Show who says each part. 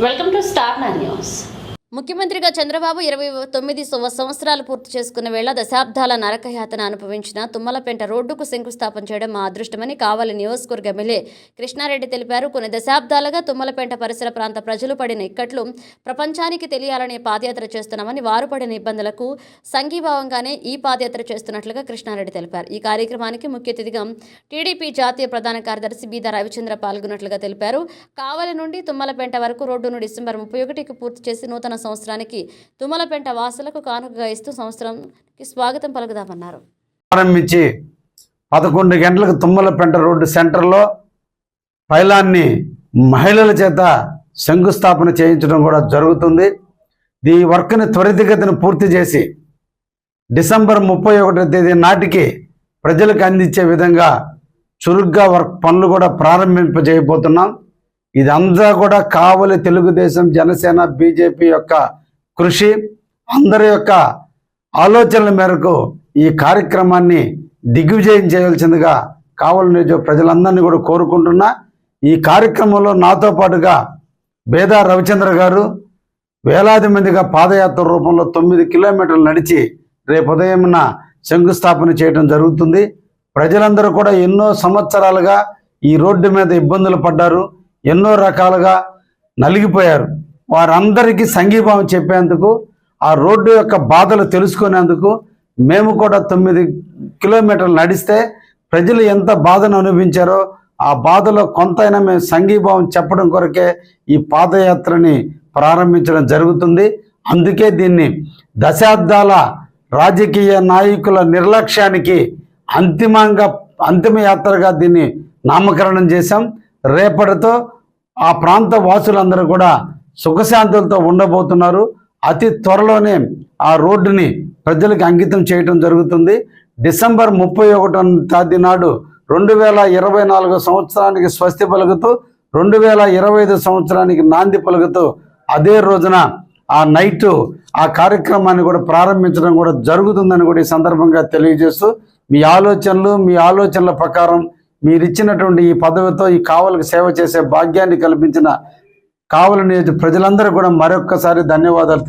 Speaker 1: welcome to star nine news
Speaker 2: ముఖ్యమంత్రిగా చంద్రబాబు ఇరవై తొమ్మిది సంవత్సరాలు పూర్తి చేసుకున్న వేళ దశాబ్దాల నరకయాతన అనుభవించిన తుమ్మలపేంట రోడ్డుకు శంకుస్థాపన చేయడం మా అదృష్టమని కావలి నియోజకవర్గ ఎమ్మెల్యే కృష్ణారెడ్డి తెలిపారు. కొన్ని దశాబ్దాలుగా తుమ్మలపేంట పరిసర ప్రాంత ప్రజలు పడిన ఇక్కట్లు ప్రపంచానికి తెలియాలని పాదయాత్ర చేస్తున్నామని వారు పడిన ఇబ్బందులకు సంఘీభావంగానే ఈ పాదయాత్ర చేస్తున్నట్లుగా కృష్ణారెడ్డి తెలిపారు. ఈ కార్యక్రమానికి ముఖ్య అతిథిగా టీడీపీ జాతీయ ప్రధాన కార్యదర్శి బీదా రవిచంద్ర పాల్గొన్నట్లుగా తెలిపారు. కావలి నుండి తుమ్మలపేంట వరకు రోడ్డును డిసెంబర్ ముప్పై ఒకటికి పూర్తి చేసి నూతన సంవత్సరానికి తుమ్మలపెంట వాసులకు కానుకగా ఇస్తూ సంవత్సరంకి స్వాగతం పలుకుదామన్నారు.
Speaker 3: ప్రారంభించి పదకొండు గంటలకు తుమ్మలపెంట రోడ్డు సెంటర్లో పైలాన్ని మహిళల చేత శంకుస్థాపన చేయించడం కూడా జరుగుతుంది. ఈ వర్క్ని త్వరితగతిని పూర్తి చేసి డిసెంబర్ ముప్పై ఒకటో తేదీ నాటికి ప్రజలకు అందించే విధంగా చురుగ్గా వర్క్ పనులు కూడా ప్రారంభింపజేయబోతున్నాం. ఇదంతా కూడా కావలి తెలుగుదేశం జనసేన బీజేపీ యొక్క కృషి అందరి యొక్క ఆలోచనల మేరకు ఈ కార్యక్రమాన్ని దిగ్విజయం చేయవలసిందిగా కావలి నియోజక ప్రజలందరినీ కూడా కోరుకుంటున్నా. ఈ కార్యక్రమంలో నాతో పాటుగా బేదా రవిచంద్ర గారు వేలాది మందిగా పాదయాత్ర రూపంలో తొమ్మిది కిలోమీటర్లు నడిచి రేపు ఉదయంన శంకుస్థాపన చేయడం జరుగుతుంది. ప్రజలందరూ కూడా ఎన్నో సంవత్సరాలుగా ఈ రోడ్డు మీద ఇబ్బందులు పడ్డారు. ఎన్నో రకాలుగా నలిగిపోయారు. వారందరికీ సంఘీభావం చెప్పేందుకు ఆ రోడ్డు యొక్క బాధలు తెలుసుకునేందుకు మేము కూడా తొమ్మిది కిలోమీటర్లు నడిస్తే ప్రజలు ఎంత బాధను అనుభవించారో ఆ బాధలో కొంతైనా మేము సంఘీభావం చెప్పడం కొరకే ఈ పాదయాత్రని ప్రారంభించడం జరుగుతుంది. అందుకే దీన్ని దశాబ్దాల రాజకీయ నాయకుల నిర్లక్ష్యానికి అంతిమంగా అంతిమ యాత్రగా దీన్ని నామకరణం చేశాం. రేపటితో ఆ ప్రాంత వాసులందరూ కూడా సుఖశాంతులతో ఉండబోతున్నారు. అతి త్వరలోనే ఆ రోడ్డుని ప్రజలకు అంకితం చేయటం జరుగుతుంది. డిసెంబర్ ముప్పై ఒకటో తేదీ నాడు రెండు వేల ఇరవై నాలుగు సంవత్సరానికి స్వస్తి పలుకుతూ రెండు వేల ఇరవై ఐదు సంవత్సరానికి నాంది పలుకుతూ అదే రోజున ఆ నైట్ ఆ కార్యక్రమాన్ని కూడా ప్రారంభించడం కూడా జరుగుతుందని కూడా ఈ సందర్భంగా తెలియజేస్తూ మీ ఆలోచనలు మీ ఆలోచనల ప్రకారం మీరు ఇచ్చినటువంటి ఈ పదవితో ఈ కావలకు సేవ చేసే భాగ్యాన్ని కల్పించిన కావలి నియోజక ప్రజలందరూ కూడా మరొక్కసారి ధన్యవాదాలు